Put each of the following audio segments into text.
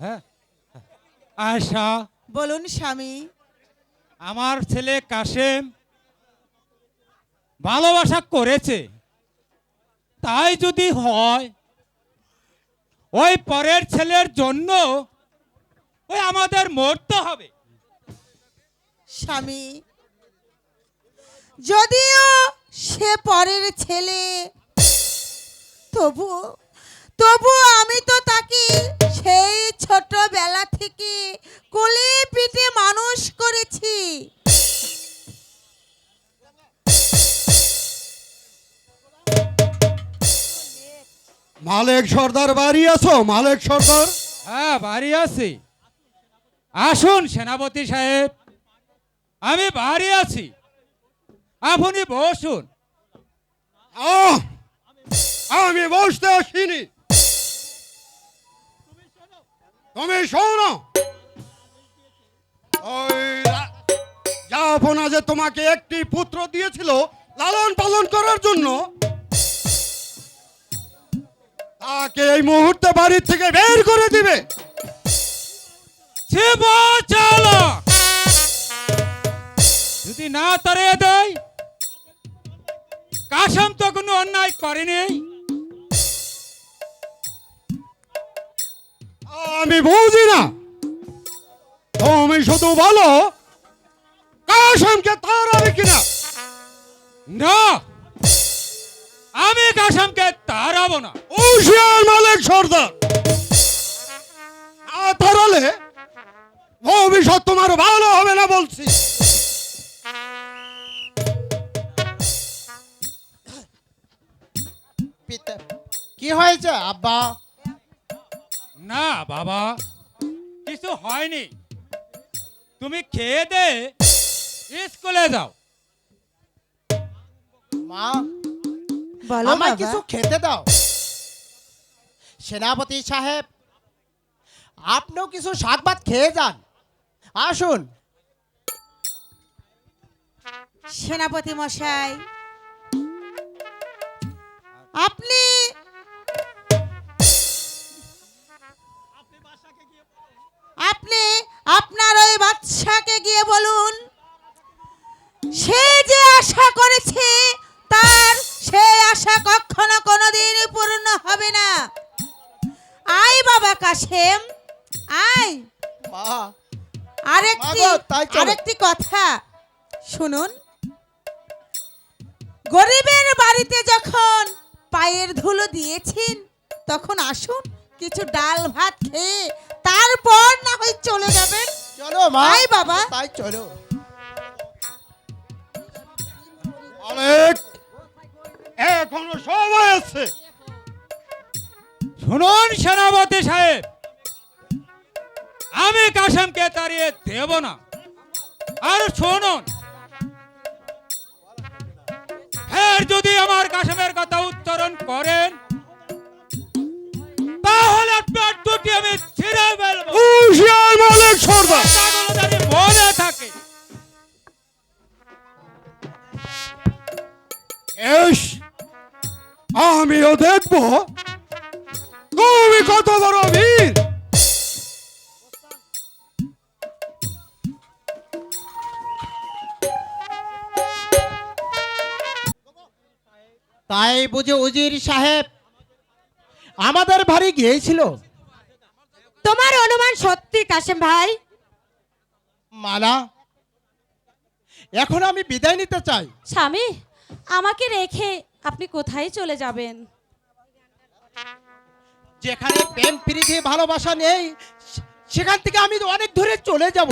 হ্যাঁ? আয়সা বলুন স্বামী। আমার ছেলে কাশেম ভালোবাসা করেছে। তাই যদি হয় ওই পরের ছেলের জন্য ওই আমাদের মরতে হবে। স্বামী যদিও সে পরের ছেলে তবু তবু আমি তো তাকে সেই ছোটবেলা থেকে কোলে পিঠে মানুষ করেছি। মালেক সর্দার বাড়ি আছো? মালেক সর্দার? হ্যাঁ বাড়ি আছি। আসুন সেনাপতি সাহেব। আমি বাড়ি আছি। আপনি বসুন। আহ, আমি বসতে আসিনি। তুমি শোনো। ওই রা- যে তোমাকে একটি পুত্র দিয়েছিল, লালন পালন করার জন্য, তাকে এই মুহূর্তে বাড়ির থেকে বের করে দিবে। যদি না তাড়িয়ে দেয় কাসম তো কোনো অন্যায় করেনি। আমি বুঝি না। তুমি শুধু বলো কাসমকে তাড়াবে কিনা? না, আমি কাসমকে তাড়াবো না। হুশিয়ার মালিক সর্দার। না তাড়ালে ভবিষ্যৎ তোমার ভালো হবে না বলছি। কি হয়েছে, আব্বা? না বাবা। কিছু হয়নি। তুমি খেয়ে দে স্কুলে যাও। মা বলো আমায় বাবা। কিছু খেতে দাও। সেনাপতি সাহেব আপনিও কিছু শাক ভাত খেয়ে যান। আসুন। সেনাপতি মশাই আপনি আপনি আপনার ওই বাচ্চাকে গিয়ে বলুন সে যে আশা করেছে তার সেই আশা কখনো কোনোদিন পূর্ণ হবে না। আয় বাবা কাশেম আয়। আরেকটি। আরেকটি কথা শুনুন। গরিবের বাড়িতে যখন পায়ের ধুলো দিয়েছেন তখন আসুন কিছু ডাল ভাত খেয়ে তারপর না হয় চলে যাবেন। চলো মা। আয় বাবা। তাই চলো। মালিক এখনও সময় আছে। শুনুন সেনাপতি সাহেব। আমি কাসমকে তাড়িয়ে দেব না। আর শুনুন। ফের যদি আমার কাসমের কথা উচ্চারণ করেন দুটি আমি ছিঁড়ে ফেলব। হুশিয়ার মালিক সর্দার। কথাগুলো যদি মনে থাকে। এস আমিও দেখব। তুমি কত বড় বীর। তাই বুঝে উজির সাহেব আমাদের বাড়ি গিয়েছিল। তোমার অনুমান সত্যি কাশেম ভাই? মালা এখন আমি বিদায় নিতে চাই। স্বামী আমাকে রেখে আপনি কোথায় চলে যাবেন? যেখানে প্রেম প্রীতি ভালোবাসা নেই সেখান থেকে আমি অনেক দূরে চলে যাব।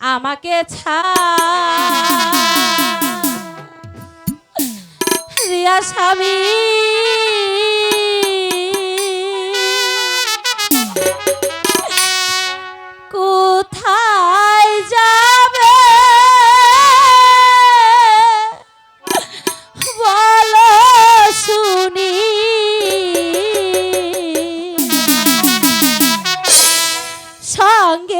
আমাকে রিয়া স্বামী। কোথায় যাবে? বলো শুনি। সঙ্গে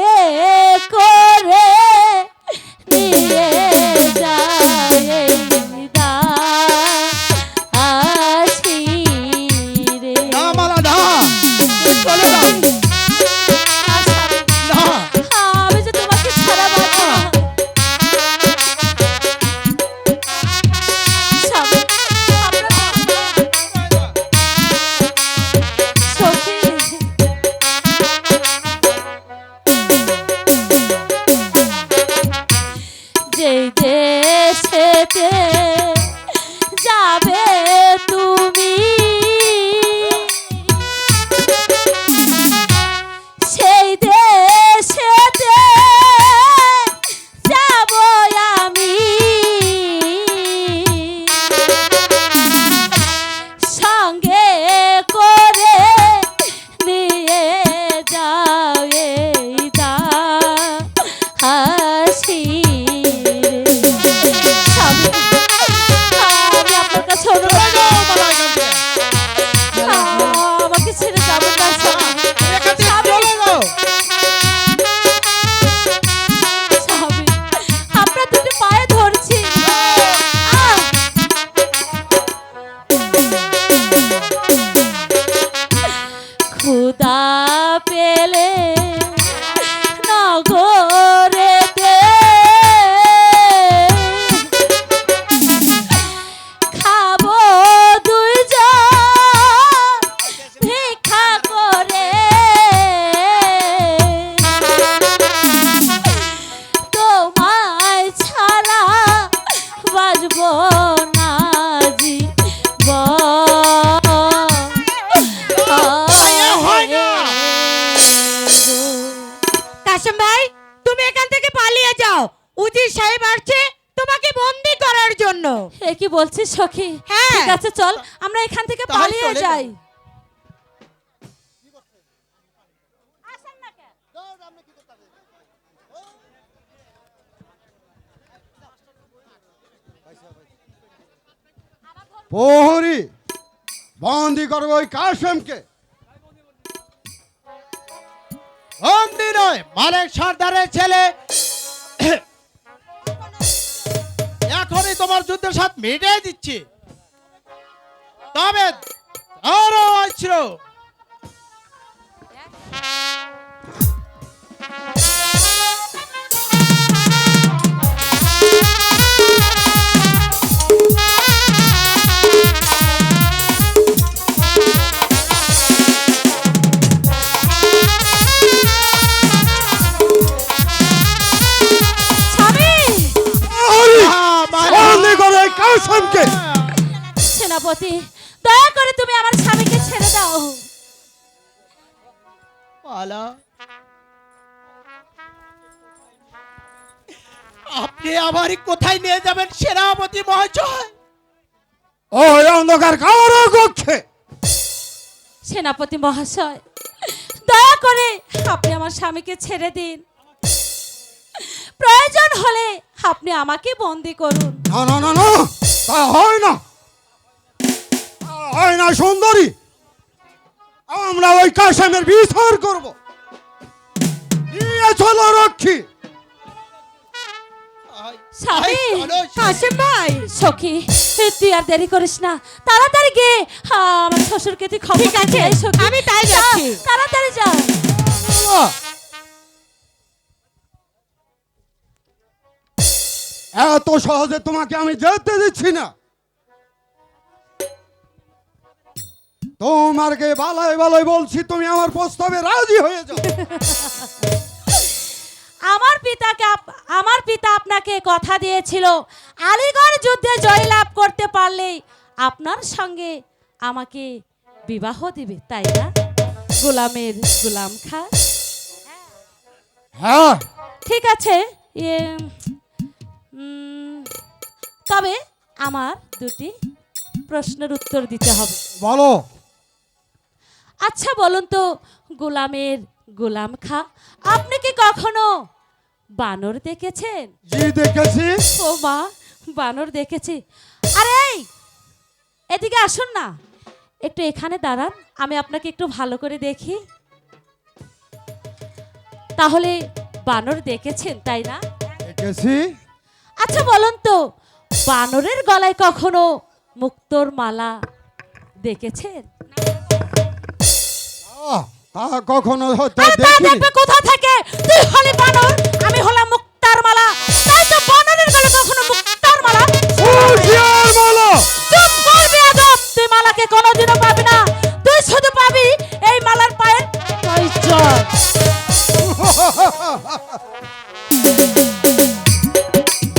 কাশেম ভাই তুমি এখান থেকে পালিয়ে যাও। উজির সাহেব আসছে তোমাকে বন্দি করার জন্য। এ কি বলছিস সখী? হ্যাঁ। ঠিক আছে চল আমরা এখান থেকে পালিয়ে যাই। প্রহরী বন্দি করব ওই কাশেমকে। নয় মালিক সর্দারের ছেলে। এখনই তোমার যুদ্ধের সাথ মিটিয়ে দিচ্ছি। তবে আরও অস্ত্র। কাশেমকে সেনাপতি দয়া করে তুমি আমার স্বামীকে ছেড়ে দাও। পালা। আপনি আমারই কোথায় নিয়ে যাবেন সেনাপতি মহাশয়? ওই অন্ধকার কারও কক্ষে। সেনাপতি মহাশয় দয়া করে আপনি আমার স্বামীকে ছেড়ে দিন। প্রয়োজন হলে আপনি আমাকে বন্দি করুন। না না না। আমরা ওই কাশেমের বিচার করব। নিয়ে চলো রক্ষী। স্বামী আই, চলো, কাশেম ভাই। সখী তুই আর দেরি করিস না। তাড়াতাড়ি গে। হ্যাঁ, আমার শ্বশুরকে তুই খবর ঠিক আছে, আমি তাই যাচ্ছি। তাড়াতাড়ি যা। এত সহজে তোমাকে আমি যেতে দিচ্ছি না। তোমারকে বালাই বালাই বলছি তুমি আমার প্রস্তাবে রাজি হয়ে যাও। আমার পিতাকে আমার পিতা আপনাকে কথা দিয়েছিল আলিগড় যুদ্ধে জয়লাভ করতে পারলেই আপনার সঙ্গে আমাকে বিবাহ দিবে তাই না? গোলামের গোলাম খা। হ্যাঁ। ঠিক আছে তবে আমার দুটি প্রশ্নের উত্তর দিতে হবে। বলো। আচ্ছা বলুন তো গোলামের গোলাম খা আপনি কি কখনো বানর দেখেছেন? জি দেখেছি। ও মা বানর দেখেছি। আরে এদিকে আসুন না। একটু এখানে দাঁড়ান আমি আপনাকে একটু ভালো করে দেখি। তাহলে বানর দেখেছেন তাই না? দেখেছি। আচ্ছা বলুন তো বানরের গলায় কখনো মুক্তোর মালা দেখেছেন? কখনো হয়তো আরে তা দেখিনি। দেখবে কোথা থেকে? তুই হলি হলাম